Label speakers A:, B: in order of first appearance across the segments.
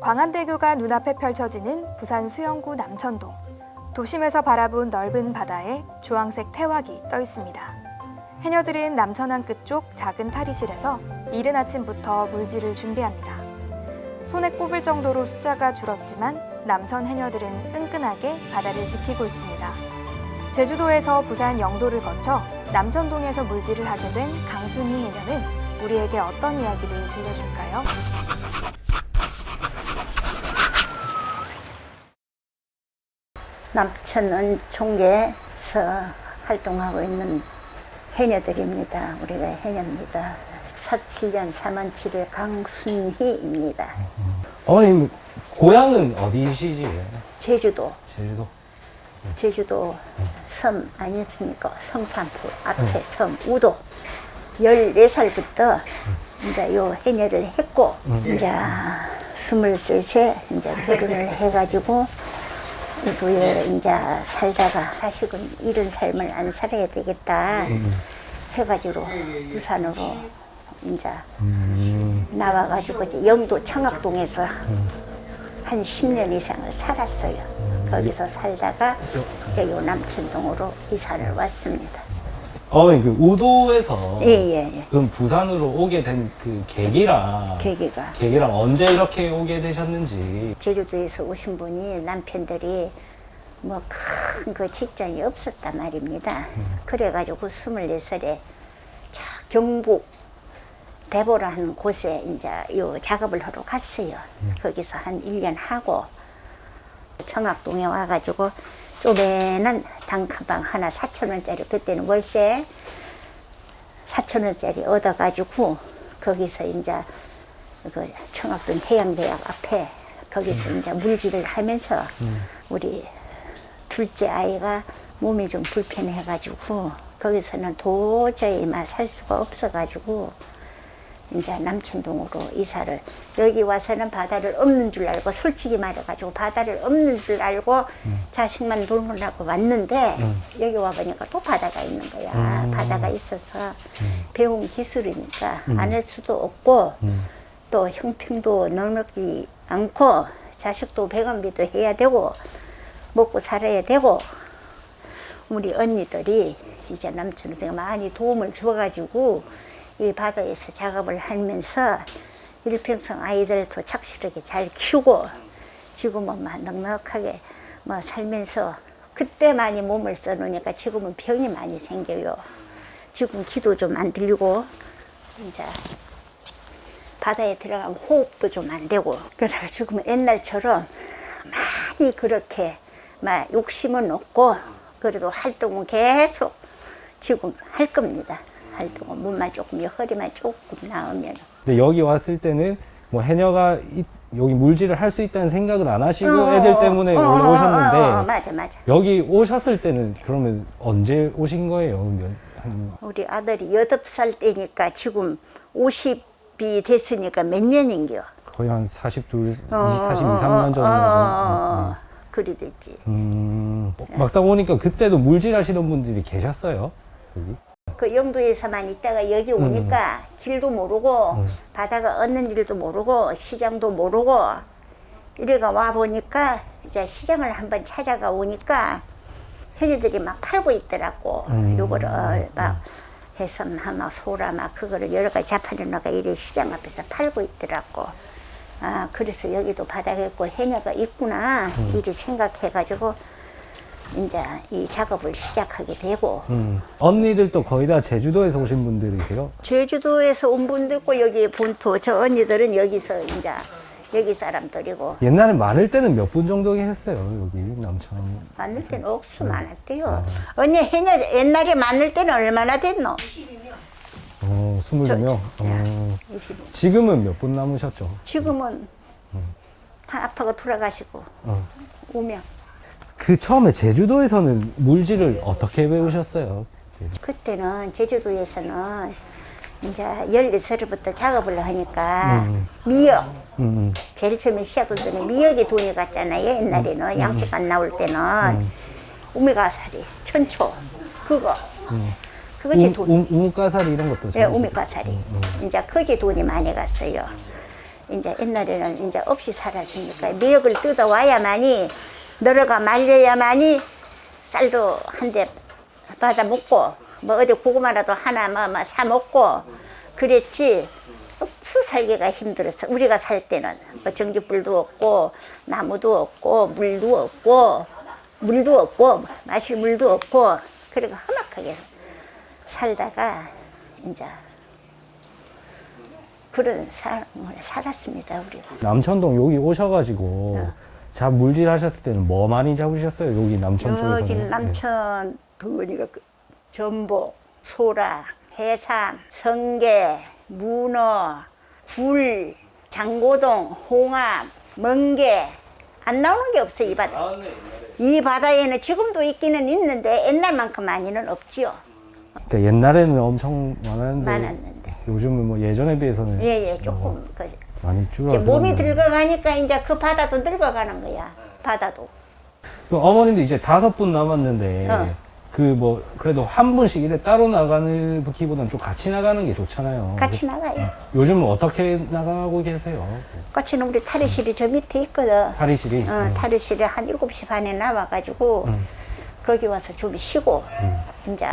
A: 광안대교가 눈앞에 펼쳐지는 부산 수영구 남천동. 도심에서 바라본 넓은 바다에 주황색 태왁이 떠 있습니다. 해녀들은 남천항 끝쪽 작은 탈의실에서 이른 아침부터 물질을 준비합니다. 손에 꼽을 정도로 숫자가 줄었지만 남천 해녀들은 끈끈하게 바다를 지키고 있습니다. 제주도에서 부산 영도를 거쳐 남천동에서 물질을 하게 된 강순희 해녀는 우리에게 어떤 이야기를 들려줄까요?
B: 남천은 총계에서 활동하고 있는 해녀들입니다. 우리가 해녀입니다. 사칠년 3원 7일 강순희입니다.
C: 어머님 고향은 어디시지?
B: 제주도,
C: 제주도.
B: 제주도 섬 아니십니까? 성산포 앞에 섬 우도. 14살부터 이제 요 해녀를 했고, 이제 23세 이제 결혼을 해가지고 우도에 이제 살다가 하식은 이런 삶을 안 살아야 되겠다 해가지고 부산으로 이제 나와가지고 이제 영도 청학동에서 한 10년 이상을 살았어요. 거기서 살다가 이제 요 남천동으로 이사를 왔습니다.
C: 어머님 그 우도에서
B: 예, 예, 예.
C: 그럼 부산으로 오게 된 그 계기랑
B: 계기가.
C: 계기랑 언제 이렇게 오게 되셨는지
B: 제주도에서 오신 분이 남편들이 뭐 큰 그 직장이 없었단 말입니다. 그래가지고 24살에 자, 경북 대보라는 곳에 이제 요 작업을 하러 갔어요. 거기서 한 1년 하고 청학동에 와가지고 쪼매는 단칸방 하나 4천 원짜리 그때는 월세 4천 원짜리 얻어가지고 거기서 이제 그 청학동 해양대학 앞에 거기서 이제 물질을 하면서 우리 둘째 아이가 몸이 좀 불편해가지고 거기서는 도저히 막 살 수가 없어가지고 이제 남천동으로 이사를. 여기 와서는 바다를 없는 줄 알고 솔직히 말해가지고 바다를 없는 줄 알고 자식만 돌보려고 왔는데 여기 와보니까 또 바다가 있는 거야. 바다가 있어서 배운 기술이니까 안할 수도 없고 또 형평도 넉넉지 않고 자식도 배관비도 해야 되고 먹고 살아야 되고 우리 언니들이 이제 남편한테 많이 도움을 줘가지고 이 바다에서 작업을 하면서 일평생 아이들도 착실하게 잘 키우고 지금은 막 넉넉하게 뭐 살면서 그때 많이 몸을 써놓으니까 지금은 병이 많이 생겨요. 지금 기도 좀 안 들리고 이제 바다에 들어가면 호흡도 좀 안 되고 그래가 지금 옛날처럼 많이 그렇게 막 욕심은 없고 그래도 활동은 계속 지금 할 겁니다. 활동은 몸만 조금 허리만 조금 나오면
C: 근데 여기 왔을 때는 뭐 해녀가 이- 여기 물질을 할 수 있다는 생각은 안 하시고
B: 어,
C: 애들 때문에
B: 어,
C: 원래
B: 어, 어,
C: 오셨는데
B: 어, 어, 맞아 맞아.
C: 여기 오셨을 때는 그러면 언제 오신 거예요? 몇, 한
B: 우리 아들이 여덟 살 때니까 지금 50이 됐으니까 몇 년인겨?
C: 거의 한 42,
B: 어,
C: 42,
B: 어,
C: 3년
B: 어,
C: 정도.
B: 어, 어, 어. 그리 됐지.
C: 음, 막상 오니까 그때도 물질 하시는 분들이 계셨어요? 여기?
B: 그 영도에서만 있다가 여기 오니까 길도 모르고 바다가 얻는 일도 모르고 시장도 모르고 이래가 와 보니까 이제 시장을 한번 찾아가 오니까 현이들이 막 팔고 있더라고.
C: 음.
B: 요거를 막 해삼 막 소라 막 그거를 여러 가지 넣어가 이래 시장 앞에서 팔고 있더라고. 아 그래서 여기도 바다가 있고 해녀가 있구나 이리 생각해가지고 이제 이 작업을 시작하게 되고
C: 음. 언니들도 거의 다 제주도에서 오신 분들이세요?
B: 제주도에서 온 분도 있고 여기 본토 저 언니들은 여기서 이제 여기 사람들이고
C: 옛날에 많을 때는 몇 분 정도 계셨어요? 여기 남천.
B: 많을 때는 억수 많았대요. 언니 해녀 옛날에 많을 때는 얼마나 됐노?
C: 어,
B: 저,
C: 22명.
B: 저,
C: 어,
B: 20.
C: 지금은 몇 분 남으셨죠?
B: 지금은 다 아빠가 돌아가시고
C: 어.
B: 오면
C: 그 처음에 제주도에서는 물질을 어떻게 배우셨어요?
B: 그때는 제주도에서는 이제 14살부터 작업을 하니까
C: 음.
B: 미역
C: 음,
B: 제일 처음에 시작할 때는 미역이 돈이 갔잖아요. 옛날에는 양식 안 나올 때는 우미가사리, 천초 그거 그것이
C: 우,
B: 돈.
C: 우, 우뭇가사리 이런 것도
B: 예,
C: 좀-
B: 우미가사리. 이제 그게 돈이 많이 갔어요. 이제 옛날에는 이제 없이 살았으니까 미역을 뜯어 와야만이 너러가 말려야만이 쌀도 한 대 받아 먹고 뭐 어디 고구마라도 하나 뭐사 먹고 그랬지. 억수 살기가 힘들었어. 우리가 살 때는. 뭐 전기불도 없고 나무도 없고 물도 없고 물도 없고 마실 물도 없고 그리고 험악하게 살다가 이제 그런 삶을 살았습니다 우리가.
C: 남천동 여기 오셔가지고 잡 물질 하셨을 때는 뭐 많이 잡으셨어요? 여기 남천 쪽에서는?
B: 여기
C: 네.
B: 남천 동원이가 그 전복, 소라, 해삼, 성게, 문어, 굴, 장고동, 홍합, 멍게 안 나오는 게 없어요 이 바다. 이 바다에는 지금도 있기는 있는데 옛날만큼 많이는 없지요.
C: 그러니까 옛날에는 엄청 많았는데
B: 많았는데.
C: 요즘은 뭐 예전에 비해서는
B: 예예 조금 그
C: 많이 줄어들었네요.
B: 몸이 늙어가니까 이제 그 바다도 늙어가는 거야. 바다도.
C: 그럼 어머님도 이제 다섯 분 남았는데
B: 어.
C: 그 뭐 그래도 한 분씩 이래 따로 나가는 기보다는 좀 같이 나가는 게 좋잖아요.
B: 같이 나가요.
C: 요즘은 어떻게 나가고 계세요?
B: 같이는 우리 탈의실이 저 밑에 있거든.
C: 탈의실이.
B: 어, 탈의실에 한 7시 반에 나와가지고
C: 음.
B: 거기 와서 좀 쉬고 이제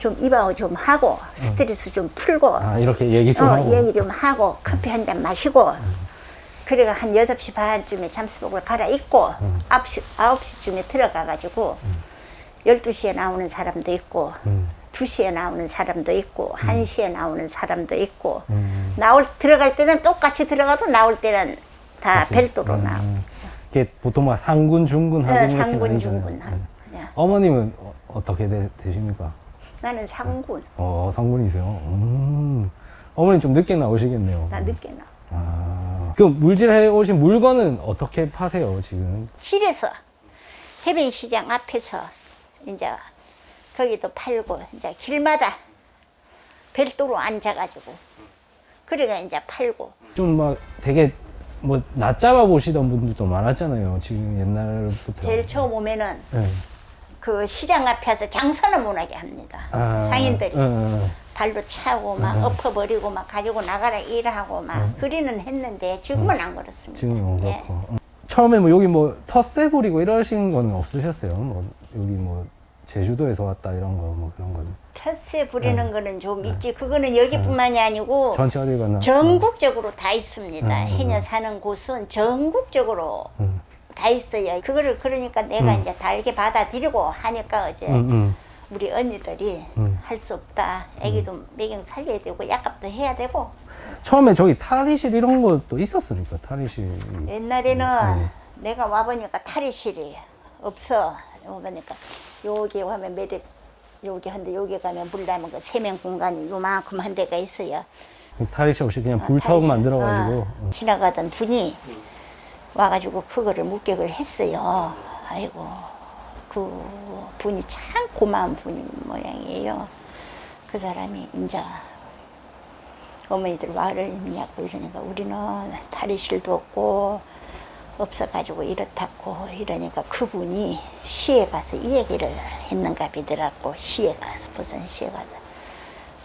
B: 좀 입하고 좀 하고 스트레스 좀 풀고
C: 아 이렇게 얘기 좀
B: 어,
C: 하고.
B: 얘기 좀 하고 커피 한 잔 마시고 그래가 한 8시 반쯤에 잠수복을 갈아입고
C: 음.
B: 9시, 9시쯤에 들어가가지고 12시에 나오는 사람도 있고
C: 음.
B: 2시에 나오는 사람도 있고 1시에 나오는 사람도 있고
C: 음.
B: 나올 들어갈 때는 똑같이 들어가도 나올 때는 다 별도로 나오고
C: 음. 이게 보통 막 상군, 중군, 하군
B: 어,
C: 이렇게
B: 상군
C: 나뉘잖아요.
B: 중군
C: 네. 어머님은 어, 어떻게 되, 되십니까?
B: 나는 상군
C: 어 상군이세요. 음. 어머님 좀 늦게 나오시겠네요.
B: 나 늦게 나
C: 아. 그럼 물질해 오신 물건은 어떻게 파세요 지금?
B: 실에서 해변시장 앞에서 이제 거기도 팔고 이제 길마다 별도로 앉아가지고 그래가 이제 팔고
C: 좀 막 되게 뭐 낮잡아 보시던 분들도 많았잖아요. 지금 옛날부터.
B: 제일 처음 오면은
C: 네.
B: 그 시장 앞에서 장사는 못하게 합니다
C: 아,
B: 상인들이
C: 응, 응.
B: 발로 차고 막
C: 음.
B: 엎어버리고 막 가지고 나가라 일하고 막 그리는 했는데 지금은 안 그렇습니다.
C: 지금은
B: 예.
C: 그렇고. 음. 처음에 뭐 여기 뭐 텃세 부리고 이러신 건 없으셨어요? 뭐 여기 뭐 제주도에서 왔다 이런 거 뭐 그런 건
B: 텃세 부리는 거는 좀 있지. 그거는 여기뿐만이 아니고
C: 네. 전체 어디 가나?
B: 전국적으로 다 있습니다.
C: 음, 음,
B: 해녀 사는 곳은 전국적으로
C: 음.
B: 다 있어요. 그거를 그러니까 내가 이제 달게 받아들이고 하니까 어제
C: 응, 응.
B: 우리 언니들이
C: 음.
B: 할 수 없다. 애기도 매경 살려야 되고 약값도 해야 되고
C: 처음에 저기 탈의실 이런 것도 있었으니까 탈의실.
B: 옛날에는
C: 음.
B: 내가 와보니까 탈의실이 없어. 와보니까 여기 가면 매립 여기 한데 여기 가면 물 담은 거 세면 공간이 요만큼 한 데가 있어요.
C: 탈의실 없이 그냥
B: 어,
C: 불턱
B: 탈의실.
C: 만들어가지고.
B: 어, 지나가던 분이 와가지고 그거를 묵격을 했어요. 아이고 그 분이 참 고마운 분인 모양이에요. 그 사람이 인자 어머니들 말을 있냐고 이러니까 우리는 탈의실도 없고 없어가지고 이렇다고 이러니까 그분이 시에 가서 이 얘기를 했는가 비더라고 시에 가서 부산시에 가서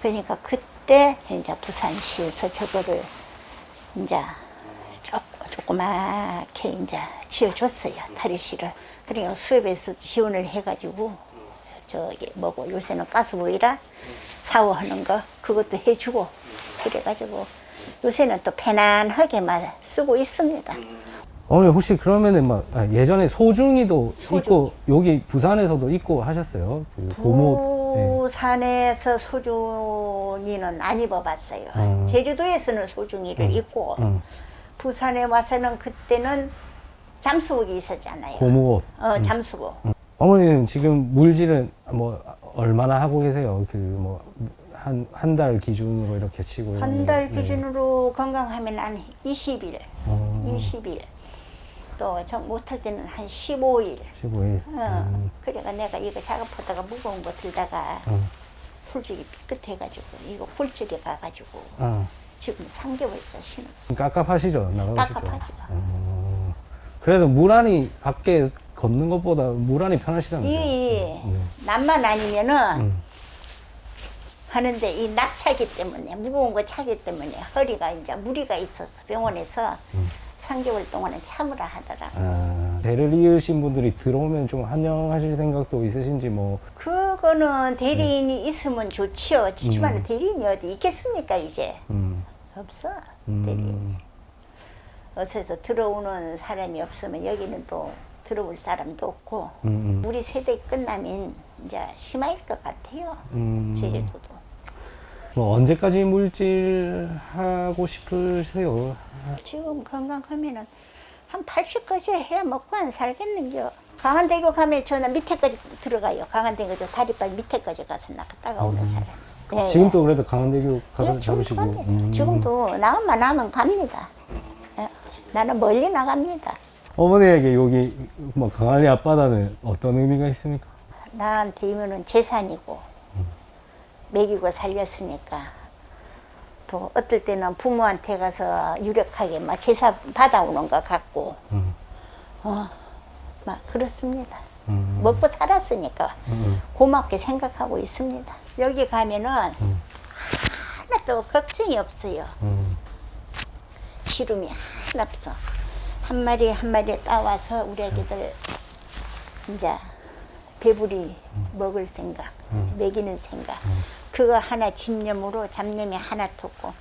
B: 그러니까 그때 이제 부산시에서 저거를 이제 조, 조그맣게 이제 지어줬어요 탈의실을 그러니까 수협에서 지원을 해가지고 저기 뭐고 요새는 가스보이라 사오하는 거 그것도 해주고 그래가지고 요새는 또 편안하게만 쓰고 있습니다.
C: 어머니 혹시 그러면은 막 아, 예전에 소중이도
B: 소중이.
C: 있고 여기 부산에서도 있고 하셨어요? 그 고모. 네.
B: 부산에서 소중이는 안 입어봤어요.
C: 음.
B: 제주도에서는 소중이를 입고
C: 응.
B: 부산에 와서는 그때는 잠수복이 있었잖아요.
C: 옷.
B: 어, 잠수복.
C: 어머니는 지금 물질은 뭐 얼마나 하고 계세요? 그 뭐 한 한 달 기준으로 이렇게 치고
B: 한달
C: 네.
B: 기준으로 건강하면 한 20일,
C: 어,
B: 20일. 또 정 못할 때는 한 15일.
C: 15일.
B: 어, 그래가 내가 이거 작업하다가 무거운 거 들다가
C: 응.
B: 솔직히 삐끗해가지고 이거 굴절이 가가지고
C: 아,
B: 지금 3개월째 신어.
C: 깝깝하시죠? 나가시죠?
B: 깝깝하죠.
C: 어, 그래도 물 안이 밖에 걷는 것보다 물 안이 편하시다면서요?
B: 이
C: 네.
B: 남만 아니면은
C: 음.
B: 하는데 이 낙차기 때문에 무거운 거 차기 때문에 허리가 이제 무리가 있어서 병원에서 3개월 동안은 참으라 하더라.
C: 아, 배를 이으신 분들이 들어오면 좀 환영하실 생각도 있으신지 뭐
B: 그거는 대리인이 있으면 좋지요. 지만 대리인이 어디 있겠습니까 이제
C: 음,
B: 없어
C: 음,
B: 대리인. 어서서 들어오는 사람이 없으면 여기는 또 들어올 사람도 없고
C: 음, 음.
B: 우리 세대 끝나면 이제 심할 것 같아요.
C: 음.
B: 제주도도.
C: 뭐 언제까지 물질 하고 싶으세요?
B: 지금 건강하면은 한 80까지 해야 먹고 안 살겠는겨. 강한대교 가면 저는 밑에까지 들어가요. 강한대교 저 다리발 밑에까지 가서 나갔다가 오는 사람. 예,
C: 지금도 그래도 강원대교 가서
B: 예, 지금도
C: 잡으시고
B: 갑니다.
C: 음.
B: 지금도 나음만 나면 갑니다. 예, 나는 멀리 나갑니다.
C: 어머니에게 여기 뭐 강한리 앞바다는 어떤 의미가 있습니까?
B: 나한테 이면은 재산이고 먹이고 살렸으니까 또 어떨 때는 부모한테 가서 유력하게 막 제사 받아오는 것 같고
C: 음.
B: 어, 막 그렇습니다.
C: 음.
B: 먹고 살았으니까
C: 음.
B: 고맙게 생각하고 있습니다. 여기 가면은 하나도 걱정이 없어요.
C: 음.
B: 시름이 하나 없어. 한 마리 한 마리 따와서 우리 애기들 이제 배부리 먹을 생각, 먹이는 생각. 그거 하나 집념으로 잡념이 하나 뒀고